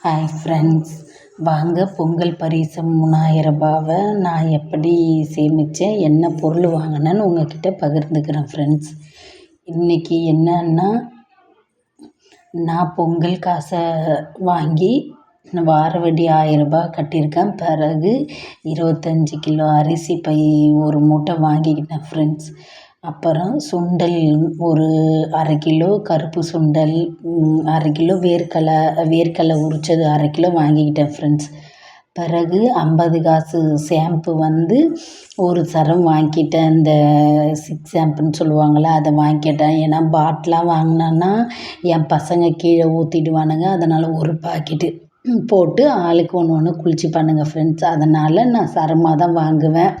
Hi friends வாங்க பொங்கல் பரிசு மூணாயிரரூபாவை நான் எப்படி சேமித்தேன் என்ன பொருள் வாங்கினேன்னு உங்ககிட்ட பகிர்ந்துக்கிறேன் ஃப்ரெண்ட்ஸ் இன்றைக்கி என்னன்னா நான் பொங்கல் காசை வாங்கி வார வட்டி ரூபாய் கட்டியிருக்கேன். பிறகு இருபத்தஞ்சி கிலோ அரிசி பை ஒரு மூட்டை வாங்கிக்கிட்டேன் ஃப்ரெண்ட்ஸ் அப்புறம் சுண்டல் ஒரு அரை கிலோ கருப்பு சுண்டல் அரை கிலோ வேர்க்கடலை வேர்க்கடலை உரித்தது அரை கிலோ வாங்கிக்கிட்டேன் ஃப்ரெண்ட்ஸ் பிறகு ஐம்பது காசு ஷாம்பு வந்து ஒரு சரம் வாங்கிக்கிட்டேன் இந்த சிக்ஸ் ஷாம்புன்னு சொல்லுவாங்கள்ல அதை வாங்கிட்டேன். ஏன்னா பாட்டிலாக வாங்கினேன்னா என் பசங்க கீழே ஊற்றிடுவானுங்க அதனால் ஒரு பாக்கெட்டு போட்டு ஆளுக்கு ஒன்று ஒன்று குளிச்சுப்பானுங்க ஃப்ரெண்ட்ஸ் அதனால் நான் சரமாக தான் வாங்குவேன்.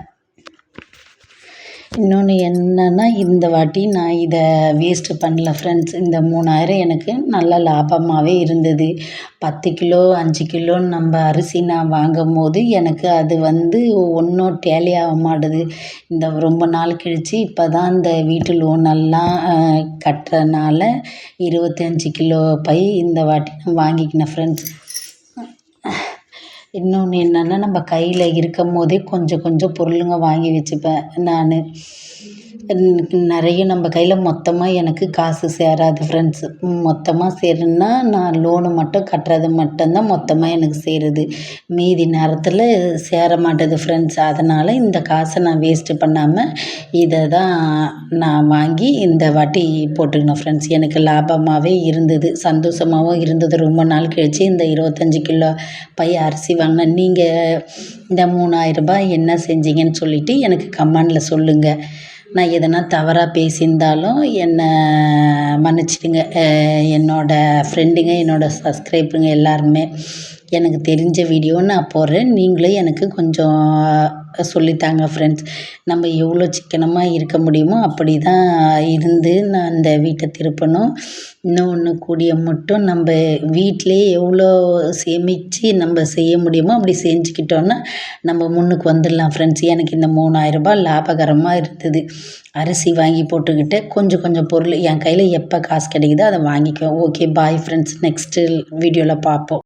இன்னொன்று என்னென்னா இந்த வாட்டி நான் இதை வேஸ்ட்டு பண்ணல ஃப்ரெண்ட்ஸ் இந்த மூணாயிரம் எனக்கு நல்ல லாபமாகவே இருந்தது. பத்து கிலோ அஞ்சு கிலோன்னு நம்ம அரிசி நான் வாங்கும் போது எனக்கு அது வந்து ஒன்றும் டேலி ஆக மாட்டுது. இந்த ரொம்ப நாள் கழித்து இப்போ தான் இந்த வீட்டு லோனெல்லாம் கட்டுறனால இருபத்தஞ்சி கிலோ பை இந்த வாட்டி நான் வாங்கிக்கினேன் ஃப்ரெண்ட்ஸ் இன்னொன்று என்னென்னா நம்ம கையில் இருக்கும் போதே கொஞ்சம் கொஞ்சம் பொருளுங்க வாங்கி வச்சுப்பேன் நான். நிறைய நம்ம கையில் மொத்தமாக எனக்கு காசு சேராது ஃப்ரெண்ட்ஸ் மொத்தமாக சேருன்னா நான் லோனு மட்டும் கட்டுறது மட்டும்தான் மொத்தமாக எனக்கு சேருது. மீதி நேரத்தில் சேர மாட்டுது ஃப்ரெண்ட்ஸ் அதனால் இந்த காசை நான் வேஸ்ட்டு பண்ணாமல் இதை தான் நான் வாங்கி இந்த வாட்டி போட்டுக்கினேன் ஃப்ரெண்ட்ஸ் எனக்கு லாபமாகவே இருந்தது சந்தோஷமாகவும் இருந்தது. ரொம்ப நாள் கழித்து இந்த இருபத்தஞ்சி கிலோ பை அரிசி வாங்கினேன் நீங்கள் இந்த மூணாயிரரூபா என்ன செஞ்சீங்கன்னு சொல்லிவிட்டு எனக்கு கமெண்டில் சொல்லுங்கள் நான் எதனா தவறாக பேசியிருந்தாலும் என்னை மன்னிச்சிடுங்க. என்னோடய ஃப்ரெண்டுங்க என்னோடய சப்ஸ்கிரைபருங்க எல்லாருமே எனக்கு தெரிஞ்ச வீடியோ நான் போடுறேன். நீங்களும் எனக்கு கொஞ்சம் சொல்லித்தாங்க ஃப்ரெண்ட்ஸ் நம்ம எவ்வளோ சிக்கனமாக இருக்க முடியுமோ அப்படி தான் இருந்து நான் அந்த வீட்டை திருப்பணும். இன்னொன்று கூடிய மட்டும் நம்ம வீட்டிலே எவ்வளோ சேமித்து நம்ம செய்ய முடியுமோ அப்படி செஞ்சுக்கிட்டோன்னா நம்ம முன்னுக்கு வந்துடலாம் ஃப்ரெண்ட்ஸ் எனக்கு இந்த மூணாயிரரூபா லாபகரமாக இருந்தது. அரிசி வாங்கி போட்டுக்கிட்டு கொஞ்சம் கொஞ்சம் பொருள் என் கையில் எப்போ காசு கிடைக்குதோ அதை வாங்கிக்குவேன். ஓகே பாய் ஃப்ரெண்ட்ஸ் நெக்ஸ்ட்டு வீடியோவில் பார்ப்போம்.